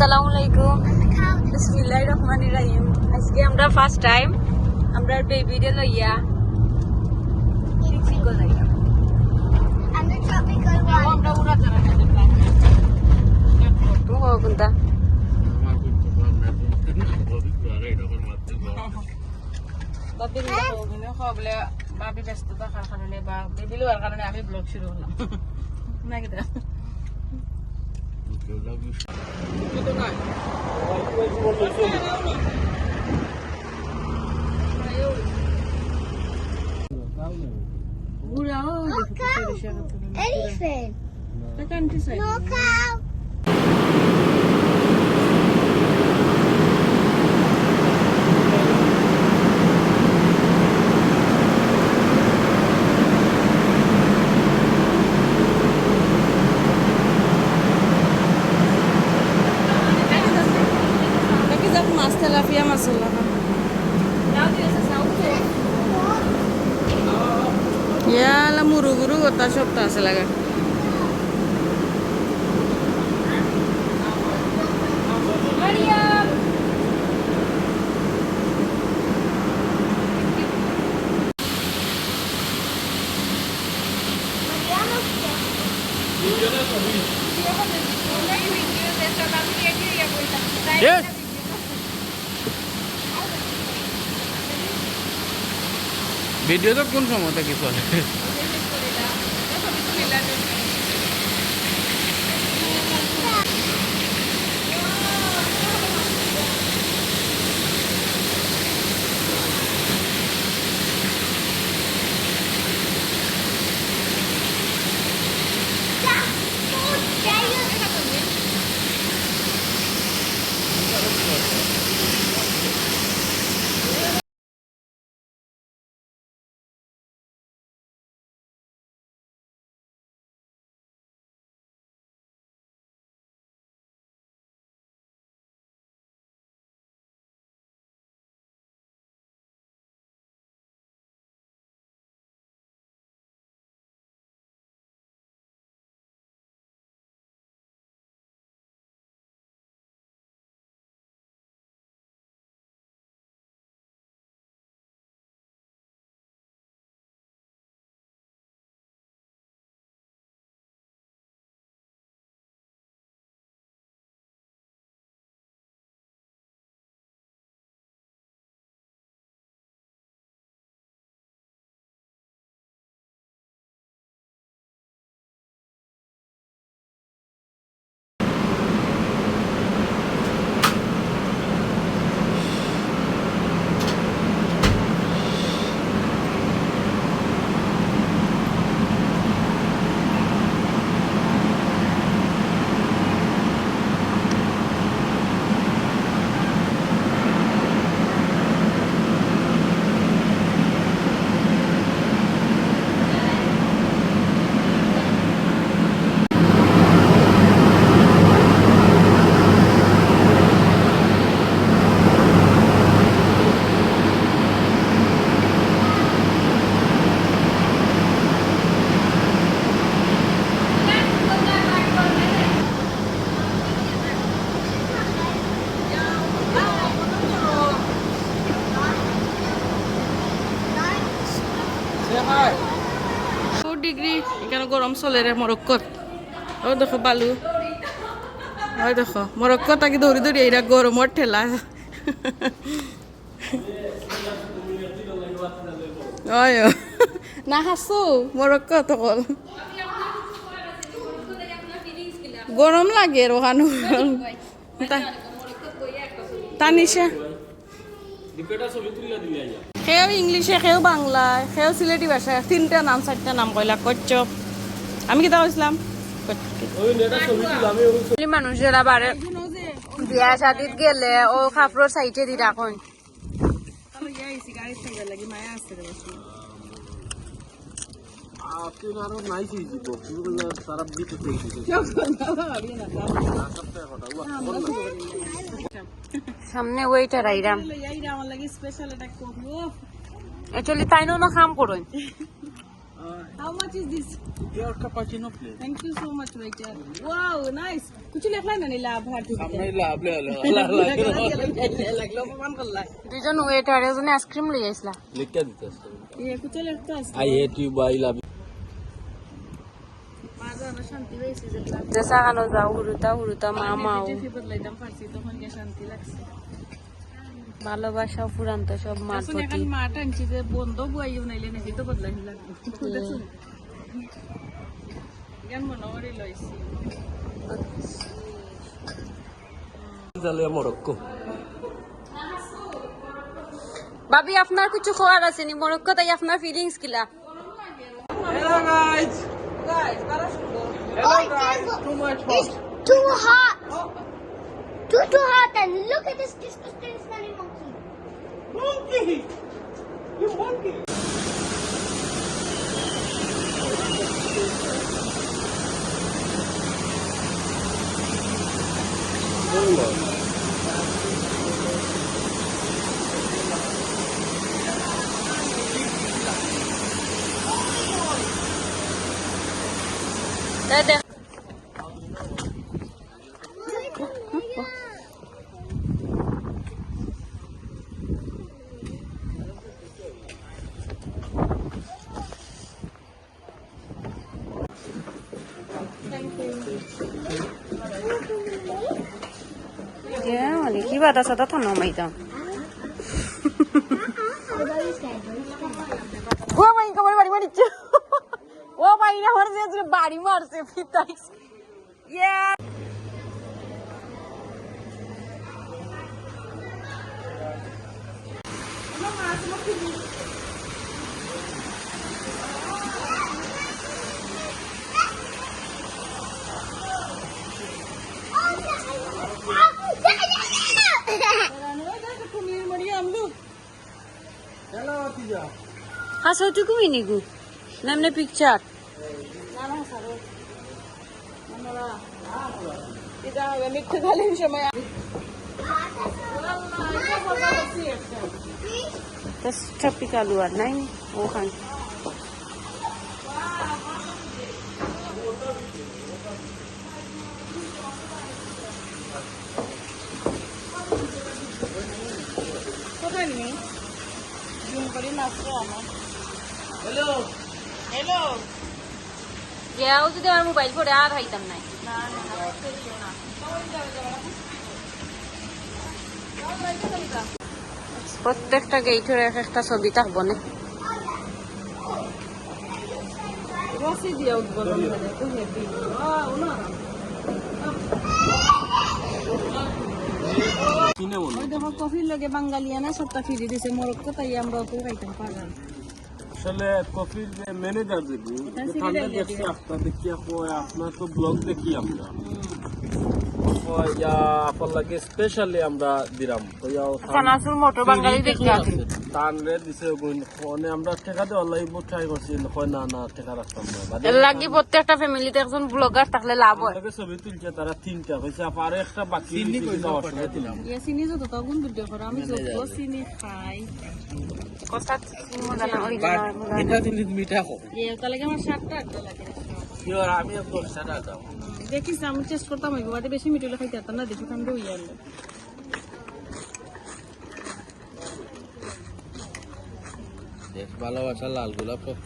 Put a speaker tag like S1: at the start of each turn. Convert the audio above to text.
S1: আসসালামু আলাইকুম বিসমিল্লাহির রহমানির রহিম আজকে আমরা ফার্স্ট টাইম আমরা বেবিরে লইয়া সিক্সিকো যাইয়া
S2: And the tropical one.
S1: তুমি কো কোনটা
S3: বাপির খবলে বাপি ব্যস্ত থাকার কারণে বা বেবি লোয়ার কারণে আমি ব্লগ শুরু করলাম না কি
S2: Eu
S3: já vi o chão. Burağı. Knockout. Elif'in. Bakar. আমরা মুরুগুরু গোটা সপ্তাহ
S4: আছে লাগা ভিডিওটা কোন সময় থেকে চলে?
S3: টু ডিগ্রি এখানে গরম চলে রে মরক্কত ও দেখো বালু ওই দেখো মরক্কো তাকে দৌড়ি দৌড়ি এইরা গরমর ঠেলা। ওই না হাসু মরক্কো তকল গরম লাগে রোহানু তানিশা সেও ইংলিশে সেও বাংলায় সেও সিলেটি ভাষায়। তিনটা নাম চারটা নাম কইলা কচ্ছ আমি কিতা কইছিলাম
S1: মানুষ যারা বারে বিয়া শাদিত গেলে ও কাপড় সাইটে দি রাখুন।
S4: আপনি আরও নাই দিব। তারা দিতে
S1: সামনে ওইটার আইরাম।
S3: আমার লাগে স্পেশাল এটা করব
S1: অ্যাকচুয়ালি তাই না কাম করুন।
S3: How much is this?
S4: Your cappuccino, please.
S3: Thank you so much, waiter. Wow, nice. কিছু লেখলাই না নিলা ভার
S4: আমরা লাভ লে
S1: দুইজন ওয়েটার এজনে আইসক্রিম লই আইসলা।
S4: লিখে দিতে
S3: ইয়ে কিছু লেখতে আছে
S4: I hate you bye love
S3: মাজা না শান্তি দেখলাম
S1: জেসা কানো যাও হুরুতা হুরুতা মা মাও
S3: টিফি বদলাইতাম পারছি তখন গিয়ে শান্তি লাগছে
S1: ভালোবাসা ফুরান্ত সব মার
S3: এখন
S1: প্রতি
S3: এখন মা টানছি যে বন্ধ বুয়াইও নাইলে নাকি তো বদলাই লাগবে জ্ঞান মনে করে লইছি
S4: মরক্কো
S1: ভাবি আপনার কিছু খাওয়ার আছে নি মরক্কো তাই আপনার ফিলিংস কিলা
S4: hello guys
S2: Oh, it's too hot. Too, too hot. And look at this disgusting smelling monkey.
S1: তাই দেখ কি বাদ আছে তা থানো মাইতাম ও ভাই কামার বাড়ি মারিচ্ছে ও ভাই আমার যে বাড়ি মারছে পিতাইছে ইয়া
S4: হ্যালো তিজা
S1: হাসো টুকু মিনিগু নামনে পিকচার
S3: এটা হবে মিথ্যে খালির সময়
S1: ট্রপিক্যাল ওয়ার নাই ওখানে
S3: কোথায় নেই জুম করে নাচতো আমার
S4: হ্যালো
S3: হ্যালো
S1: গেও যদি আমার মোবাইল আর হাইতাম নাই। প্রত্যেকটা গেইটের এক একটা ছবি থাকব না।
S3: উদ্বোধন করে তো হেভি না
S4: কিনে বলো।
S3: ওই দেখো কফির লগে বাঙালিয়ানা সবটা ফিরে দিছে। মরক্কো তাই আমরা খাইতাম
S4: আসলে কফির যে ম্যানেজার যদি ঠান্ডা দেখছি আপনার দেখি আপনার তো ব্লগ দেখি আমরা। ইয়া আপনার লাগে স্পেশালি আমরা দিলাম।
S1: মোটর বাঙালি আছে
S4: রে দিছে ফোনে আমরা টেকা দেওয়ার লাগি ট্রাই করছি। কয় না না টেকা রাখতাম না।
S1: এর লাগি প্রত্যেকটা ফ্যামিলিতে একজন ব্লগার থাকলে লাভ হয়।
S4: ছবি তুলছে তারা তিনটা। হয়েছে আর একটা বাকি দিলাম
S3: ইয়ে চিনি যত তখন ভিডিও করো। আমি যত চিনি খাই।
S1: কথা মজা না ওই জন্য
S4: জিনিস মিঠা হোক
S3: ইয়ে আমার সাতটা আটটা লাগে।
S4: আমি দশটা দাম
S3: দেখিস আমি টেস্ট করতাম, ওই বাদে বেশি মিঠুলে খাইতে পারতাম না, দেখি ঠান্ডা হইয়া আনলো
S4: ভালোবাসা লাল গোলাপ সব